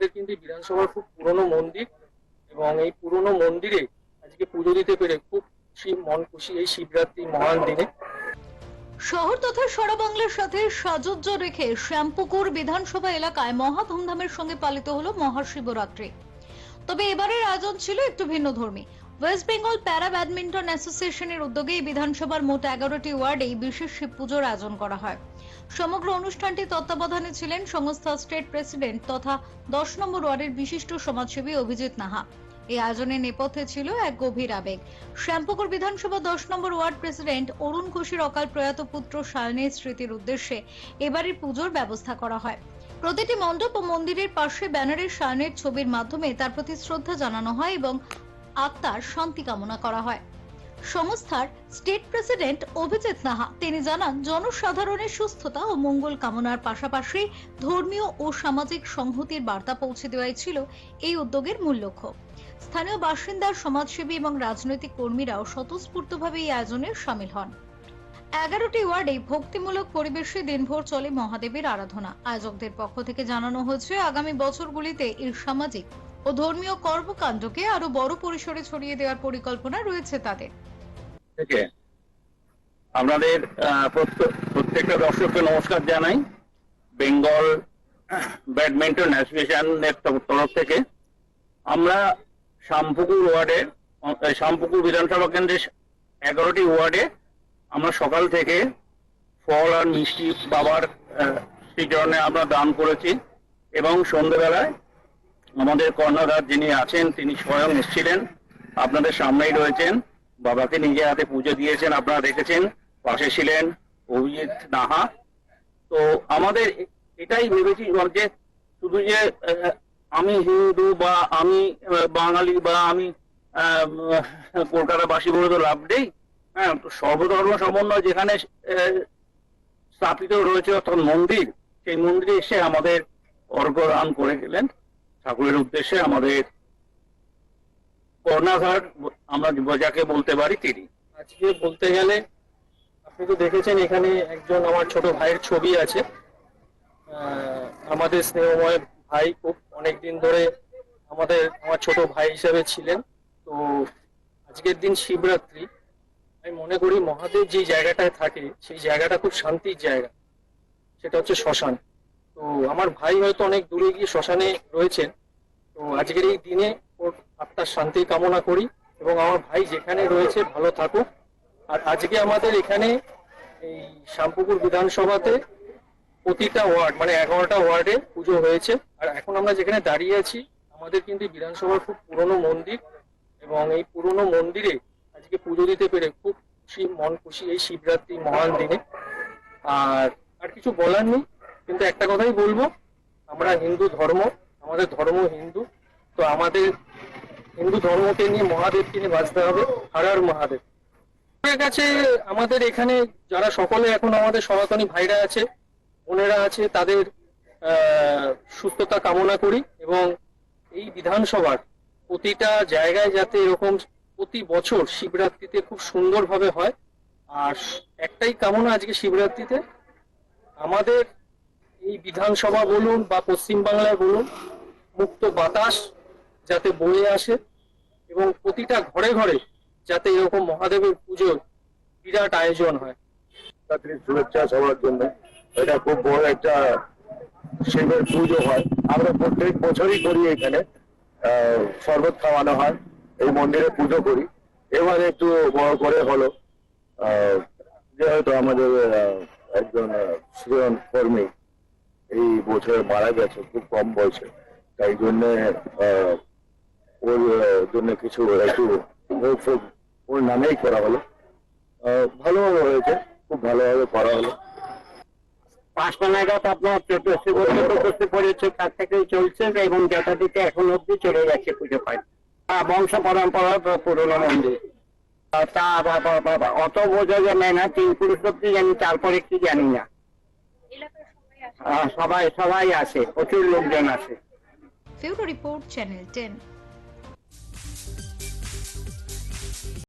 আমাদের কিন্তু বিধানসভার খুব পুরনো মন্দির এবং এই পুরনো মন্দিরে আজকে পুজো দিতে পেরে খুব মন খুশি এই শিবরাত্রি মহান দিনে। শহর তথা সারা বাংলার সাথে সাজজ্জ রেখে শ্যামপুকুর বিধানসভা এলাকায় মহা ধুমধামের সঙ্গে পালিত হলো মহাশিবরাত্রি। তবে এবারের আয়োজন ছিল একটু ভিন্ন ধর্মী। ওয়েস্ট বেঙ্গল প্যারা ব্যাডমিন্টন অ্যাসোসিয়েশনের উদ্যোগে বিধানসভার মোট এগারোটি ওয়ার্ডে বিশেষ শিব পুজোর আয়োজন করা হয়। সমগ্র অনুষ্ঠানটি তত্ত্বাবধানে ছিলেন সংস্থা স্টেট প্রেসিডেন্ট তথা দশ নম্বর ওয়ার্ডের বিশিষ্ট সমাজসেবী অভিজিৎ নাহা। এই আয়োজনের নেপথ্যে ছিল এক গভীর আবেগ। শ্যামপুকুর বিধানসভা দশ নম্বর ওয়ার্ড প্রেসিডেন্ট অরুণ ঘোষের অকাল প্রয়াত পুত্র শালিনীর স্মৃতির উদ্দেশ্যে এবারের পুজোর ব্যবস্থা করা হয়। প্রতিটি মণ্ডপ ও মন্দিরের পাশে ব্যানারের শায়নের ছবির মাধ্যমে তার প্রতি শ্রদ্ধা জানানো হয় এবং আত্মার শান্তি কামনা করা হয়। সংস্থার স্টেট প্রেসিডেন্ট অভিজিৎ নাহা, তিনি জানান, জনসাধারণের সুস্থতা ও মঙ্গল কামনার পাশাপাশি ধর্মীয় ও সামাজিক সংহতির বার্তা পৌঁছে দেওয়াই ছিল এই উদ্যোগের মূল লক্ষ্য। স্থানীয় বাসিন্দা, সমাজসেবী এবং রাজনৈতিক কর্মীরাও স্বতঃস্ফূর্তভাবে এই আয়োজনে সামিল হন। এগারোটি ওয়ার্ডে ভক্তিমূলক পরিবেশে দিনভর চলে মহাদেবের আরাধনা। আয়োজকদের পক্ষ থেকে জানানো হয়েছে আগামী বছরগুলিতে এই সামাজিক ও ধর্মীয় কর্মকাণ্ডকে আরও বড় পরিসরে ছড়িয়ে দেওয়ার পরিকল্পনা রয়েছে তাদের। প্রত্যেক- প্রত্যেকটা দর্শককে নমস্কার জানাই। বেঙ্গল ব্যাডমিন্টন অ্যাসোসিয়েশনের তরফ- থেকে আমরা শামপুকুর ওয়ার্ডে শামপুকুর বিধানসভা কেন্দ্রের এগারোটি ওয়ার্ডে আমরা সকাল থেকে ফল আর মিষ্টি বাবার শ্রীচরণে আমরা দান করেছি এবং সন্ধ্যেবেলায় আমাদের কর্ণধার যিনি আছেন, তিনি স্বয়ং এসেছিলেন। আপনাদের সামনেই রয়েছেন। বাবাকে নিজে হাতে পুজো দিয়েছেন, আপনারা দেখেছেন। পাশে ছিলেন অভিজিৎ নাহা। তো আমাদের এটাই ভেবেছি যে শুধু যে আমি হিন্দু বা আমি বাঙালি বা আমি কলকাতাবাসী বলে তো লাভ নেই। হ্যাঁ তো সর্বধর্ম সমন্বয় যেখানে স্থাপিত রয়েছে অর্থাৎ মন্দির, সেই মন্দিরে এসে আমাদের অর্ঘ্য দান করে গেলেন। ঠাকুরের উদ্দেশ্যে আমাদের কর্ণাধার, আমরা যাকে বলতে পারি তিনি। আজকে বলতে গেলে, আপনি তো দেখেছেন এখানে একজন আমার ছোট ভাইয়ের ছবি আছে। আমাদের স্নেহময় ভাই খুব অনেকদিন ধরে আমাদের, আমার ছোট ভাই হিসেবে ছিলেন। তো আজকের দিন শিবরাত্রি। আমি মনে করি মহাদেব যে জায়গাটায় থাকে, সেই জায়গাটা খুব শান্তির জায়গা। সেটা হচ্ছে শ্মশান। তো আমার ভাই হয়তো অনেক দূরে গিয়ে শ্মশানে রয়েছেন। তো আজকের এই দিনে ওর আত্মার শান্তি কামনা করি এবং আমার ভাই যেখানে রয়েছে ভালো থাকুক। আর আজকে আমাদের এখানে এই শ্যামপুকুর বিধানসভাতে প্রতিটা ওয়ার্ড মানে এগারোটা ওয়ার্ডে পুজো হয়েছে। আর এখন আমরা যেখানে দাঁড়িয়ে আছি, আমাদের কিন্তু বিধানসভার খুব পুরনো মন্দির এবং এই পুরনো মন্দিরে আজকে পুজো দিতে পেরে খুব খুশি, মন খুশি এই শিবরাত্রি মহান দিনে। আর আর কিছু বলার নেই। কিন্তু একটা কথাই বলব, আমরা হিন্দু ধর্ম, আমাদের ধর্ম হিন্দু, তো আমাদের হিন্দু ধর্মকে নিয়ে মহাদেবকে নিয়ে বাঁচতে হবে, হর হর মহাদেব। কাছে আমাদের এখানে যারা সকলে এখন আমাদের সনাতনী ভাইরা আছে, বোনেরা আছে, তাদের সুস্থতা কামনা করি এবং এই বিধানসভার প্রতিটা জায়গায় যাতে এরকম প্রতি বছর শিবরাত্রিতে খুব সুন্দরভাবে হয়, আর একটাই কামনা আজকে শিবরাত্রিতে, আমাদের এই বিধানসভা বলুন বা পশ্চিমবাংলায় বলুন, মুক্ত বাতাস যাতে বয়ে আসে এবং প্রতিটা ঘরে ঘরে যাতে এরকম মহাদেবের পুজোর বিরাট আয়োজন হয়। শুভেচ্ছা সবার জন্য। এটা খুব বড় একটা শিবের পুজো হয়। আমরা প্রত্যেক বছরই করি এখানে। শরবত খাওয়ানো হয়, এই মন্দিরে পুজো করি। এবার একটু বড় করে হলো। যেহেতু আমাদের একজন কর্মী এই বছর মারা গেছে, খুব কম বয়সে। তাই জন্য ওর জন্য কিছু একটু ওর নামেই করা হলো। ভালোভাবে হয়েছে, খুব ভালোভাবে করা হলো। নাগাদ আপনার তার থেকেই চলছে এখন চলে যাচ্ছে বংশ অত বোঝা যাবে না জানি, তারপরে কি জানি না। সবাই সবাই আছে প্রচুর লোকজন আসে ফিউরো রিপোর্ট চ্যানেল টেন।